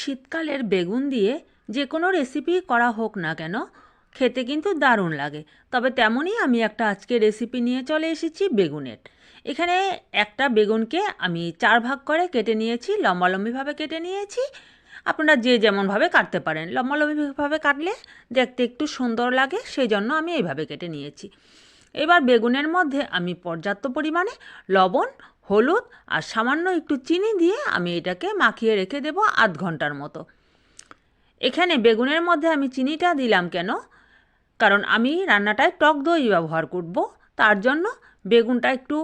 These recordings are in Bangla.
শীতকালের বেগুন দিয়ে যে কোনো রেসিপি করা হোক না কেন, খেতে কিন্তু দারুণ লাগে। তবে তেমনই আমি একটা আজকে রেসিপি নিয়ে চলে এসেছি বেগুনের। এখানে একটা বেগুনকে আমি চার ভাগ করে কেটে নিয়েছি, লম্বালম্বিভাবে কেটে নিয়েছি। আপনারা যে যেমনভাবে কাটতে পারেন, লম্বালম্বিভাবে কাটলে দেখতে একটু সুন্দর লাগে সেই জন্য আমি এইভাবে কেটে নিয়েছি। এবার বেগুনের মধ্যে আমি পর্যাপ্ত পরিমাণে লবণ হলুদ আর সামান্য একটু চিনি দিয়ে আমি এটাকে মাখিয়ে রেখে দেব আধ ঘণ্টার মতো। এখানে বেগুনের মধ্যে আমি চিনিটা দিলাম কেন? কারণ আমি রান্নাটায় টক দই ব্যবহার করব, তার জন্য বেগুনটা একটু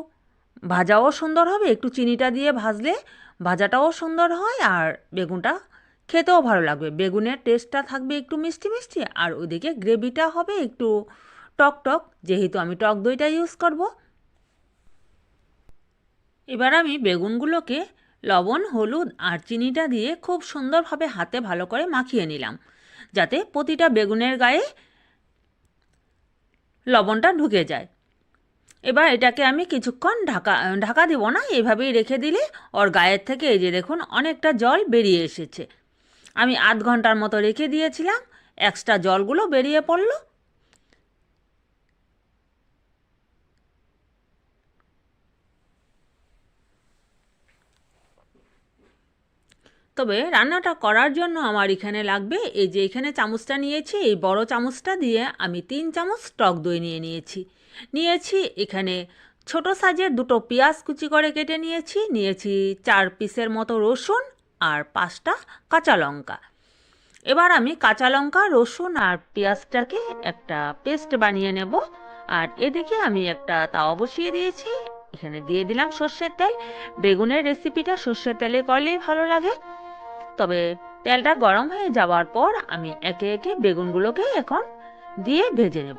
ভাজাও সুন্দর হবে, একটু চিনিটা দিয়ে ভাজলে ভাজাটাও সুন্দর হয় আর বেগুনটা খেতেও ভালো লাগবে। বেগুনের টেস্টটা থাকবে একটু মিষ্টি মিষ্টি আর ওইদিকে গ্রেভিটা হবে একটু টক টক, যেহেতু আমি টক দইটা ইউজ করব। এবার আমি বেগুনগুলোকে লবণ, হলুদ আর চিনিটা দিয়ে খুব সুন্দরভাবে হাতে ভালো করে মাখিয়ে নিলাম, যাতে প্রতিটা বেগুনের গায়ে লবণটা ঢুকে যায়। এবার এটাকে আমি কিছুক্ষণ ঢাকা ঢাকা দেব না, এভাবেই রেখে দিলে ওর গায়ের থেকে এই যে দেখুন অনেকটা জল বেরিয়ে এসেছে। আমি আধ ঘণ্টার মতো রেখে দিয়েছিলাম, এক্সট্রা জলগুলো বেরিয়ে পড়ল তবে রান্নাটা করার জন্য আমার এখানে লাগবে এই যে এখানে চামচটা নিয়েছি, এই বড় চামচটা দিয়ে আমি তিন চামচ টক দই নিয়ে নিয়েছি। নিয়েছি এখানে ছোট সাইজের দুটো পেঁয়াজ কুচি করে কেটে নিয়েছি নিয়েছি চার পিসের মতো রসুন আর পাঁচটা কাঁচা লঙ্কা। এবার আমি কাঁচা লঙ্কা, রসুন আর পেঁয়াজটাকে একটা পেস্ট বানিয়ে নেব। আর এদিকে আমি একটা তাওয়া বসিয়ে দিয়েছি। এখানে দিয়ে দিলাম সর্ষের তেল। বেগুনের রেসিপিটা সর্ষের তেলে করলেই ভালো লাগে। তবে তেলটা গরম হয়ে যাওয়ার পর আমি একে একে বেগুনগুলোকে এখন দিয়ে ভেজে নেব।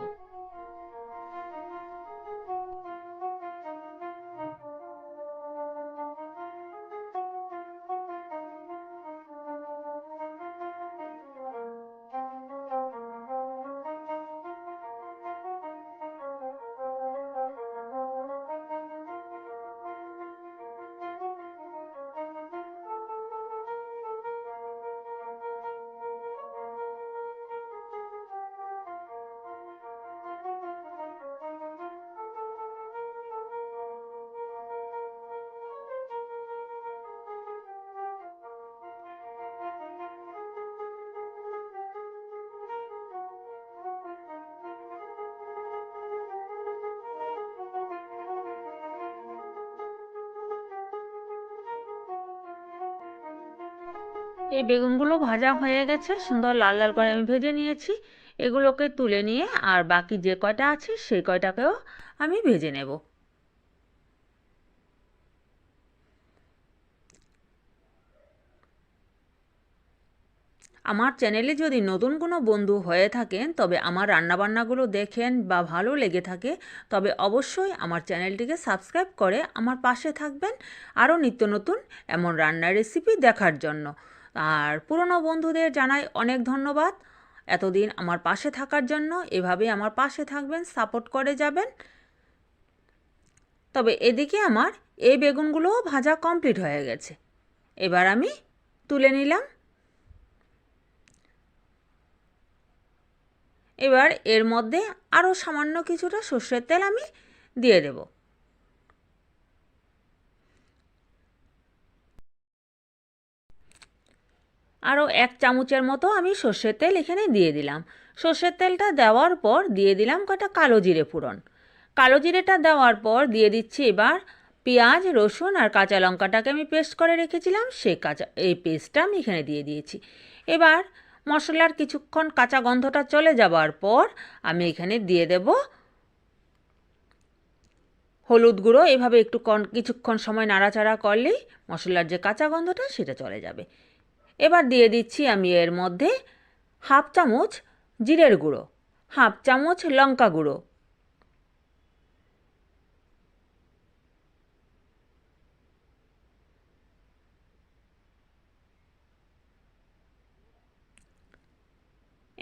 এই বেগুনগুলো ভাজা হয়ে গেছে, সুন্দর লাল লাল করে আমি ভেজে নিয়েছি। এগুলোকে তুলে নিয়ে আর বাকি যে কয়টা আছে সেই কয়টাকেও আমি ভেজে নেব। আমার চ্যানেলে যদি নতুন কোনো বন্ধু হয়ে থাকেন, তবে আমার রান্নাবান্নাগুলো দেখেন বা ভালো লেগে থাকে, তবে অবশ্যই আমার চ্যানেলটিকে সাবস্ক্রাইব করে আমার পাশে থাকবেন। আরও নিত্য নতুন এমন রান্নার রেসিপি দেখার জন্য। আর পুরনো বন্ধুদের জানাই অনেক ধন্যবাদ। এতদিন আমার পাশে থাকার জন্য এভাবে আমার পাশে থাকবেন, সাপোর্ট করে যাবেন। তবে এদিকে আমার এই বেগুনগুলোও ভাজা কমপ্লিট হয়ে গেছে। এবার আমি তুলে নিলাম। এবার এর মধ্যে আরও সামান্য কিছুটা সর্ষের তেল আমি দিয়ে দেবো। আরও এক চামচের মতো আমি সর্ষের তেল এখানে দিয়ে দিলাম। সর্ষের তেলটা দেওয়ার পর দিয়ে দিলাম কটা কালো জিরে ফোড়ন। কালো জিরেটা দেওয়ার পর দিয়ে দিচ্ছি এবার পেঁয়াজ, রসুন আর কাঁচা লঙ্কাটাকে আমি পেস্ট করে রেখেছিলাম সে কাঁচা, এই পেস্টটা আমি এখানে দিয়ে দিয়েছি। এবার মশলার কিছুক্ষণ কাঁচা গন্ধটা চলে যাওয়ার পর আমি এখানে দিয়ে দেব হলুদ গুঁড়ো। এভাবে একটু কিছুক্ষণ সময় নাড়াচাড়া করলেই মশলার যে কাঁচা গন্ধটা সেটা চলে যাবে। এবার দিয়ে দিচ্ছি আমি এর মধ্যে হাফ চামচ জিরের গুঁড়ো, হাফ চামচ লঙ্কা গুঁড়ো।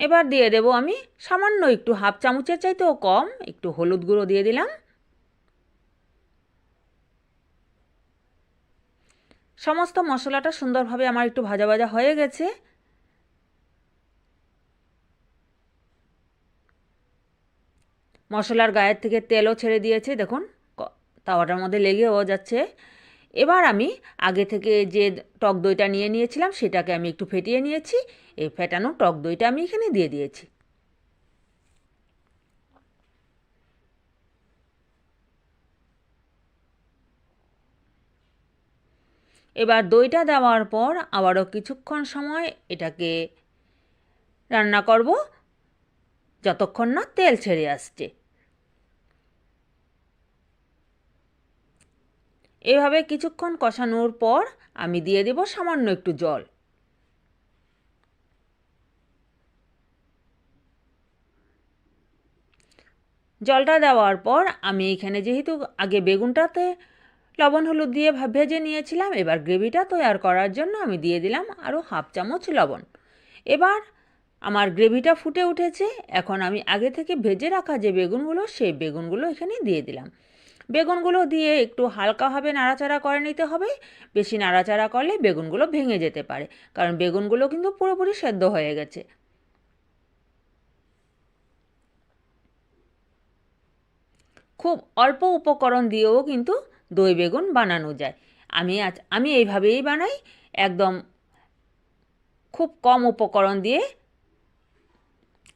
এবার দিয়ে দেব আমি সামান্য একটু হাফ চামচের চাইতেও কম, একটু হলুদ গুঁড়ো দিয়ে দিলাম। সমস্ত মশলাটা সুন্দরভাবে আমার একটু ভাজা ভাজা হয়ে গেছে। মশলার গায়ের থেকে তেলও ছেড়ে দিয়েছে, দেখুন তাওয়াটার মধ্যে লেগেও যাচ্ছে। এবার আমি আগে থেকে যে টক দইটা নিয়ে নিয়েছিলাম, সেটাকে আমি একটু ফেটিয়ে নিয়েছি। এই ফেটানো টক দইটা আমি এখানে দিয়ে দিয়েছি। এবার দইটা দেওয়ার পর আবারও কিছুক্ষণ সময় এটাকে রান্না করব, যতক্ষণ না তেল ছেড়ে আসছে। এভাবে কিছুক্ষণ কষানোর পর আমি দিয়ে দেব সামান্য একটু জল। জলটা দেওয়ার পর আমি এখানে যেহেতু আগে বেগুনটাতে লবণ হলুদ দিয়ে ভেজে নিয়েছিলাম। এবার গ্রেভিটা তৈরি করার জন্য আমি দিয়ে দিলাম আরও হাফ চামচ লবণ। এবার আমার গ্রেভিটা ফুটে উঠেছে। এখন আমি আগে থেকে ভেজে রাখা যে বেগুনগুলো, সেই বেগুনগুলো এখানে দিয়ে দিলাম। বেগুনগুলো দিয়ে একটু হালকাভাবে নাড়াচাড়া করে নিতে হবে। বেশি নাড়াচাড়া করলে বেগুনগুলো ভেঙে যেতে পারে, কারণ বেগুনগুলো কিন্তু পুরোপুরি সেদ্ধ হয়ে গেছে। খুব অল্প উপকরণ দিয়েও কিন্তু দই বেগুন বানানো যায়। আমি আজ, আমি এইভাবেই বানাই, একদম খুব কম উপকরণ দিয়ে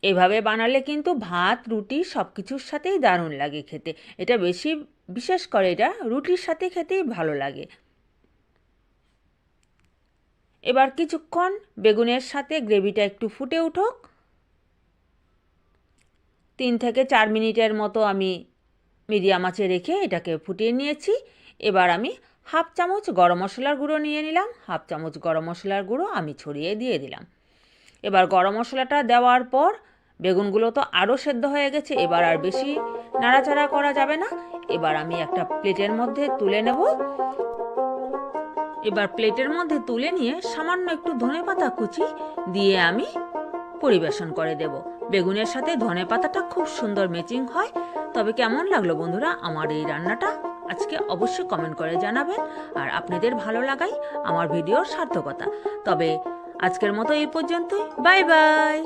এভাবে বানালে কিন্তু ভাত, রুটি সব কিছুর সাথেই দারুণ লাগে খেতে। এটা বেশি বিশেষ করে এটা রুটির সাথে খেতেই ভালো লাগে। এবার কিছুক্ষণ বেগুনের সাথে গ্রেভিটা একটু ফুটে উঠুক। তিন থেকে চার মিনিটের মতো আমি মিডিয়াম আঁচে রেখে এটাকে ফুটিয়ে নিয়েছি। এবার আমি হাফ চামচ গরম মশলার গুঁড়ো নিয়ে নিলাম। হাফ চামচ গরম মশলার গুঁড়ো আমি ছড়িয়ে দিয়ে দিলাম। এবার গরম মশলাটা দেওয়ার পর বেগুনগুলো তো আরও সেদ্ধ হয়ে গেছে, এবার আর বেশি নাড়াচাড়া করা যাবে না। এবার আমি একটা প্লেটের মধ্যে তুলে নেব। এবার প্লেটের মধ্যে তুলে নিয়ে সামান্য একটু ধনে পাতা কুচি দিয়ে আমি পরিবেশন করে দেব। বেগুনের সাথে ধনে পাতাটা খুব সুন্দর ম্যাচিং হয়। তবে কেমন লাগল বন্ধুরা আমার এই রান্নাটা? আজকে অবশ্যই কমেন্ট করে জানাবেন। আর আপনাদের ভালো লাগাই আমার ভিডিওর সার্থকতা। তবে আজকের মতো এই পর্যন্তই। Bye bye!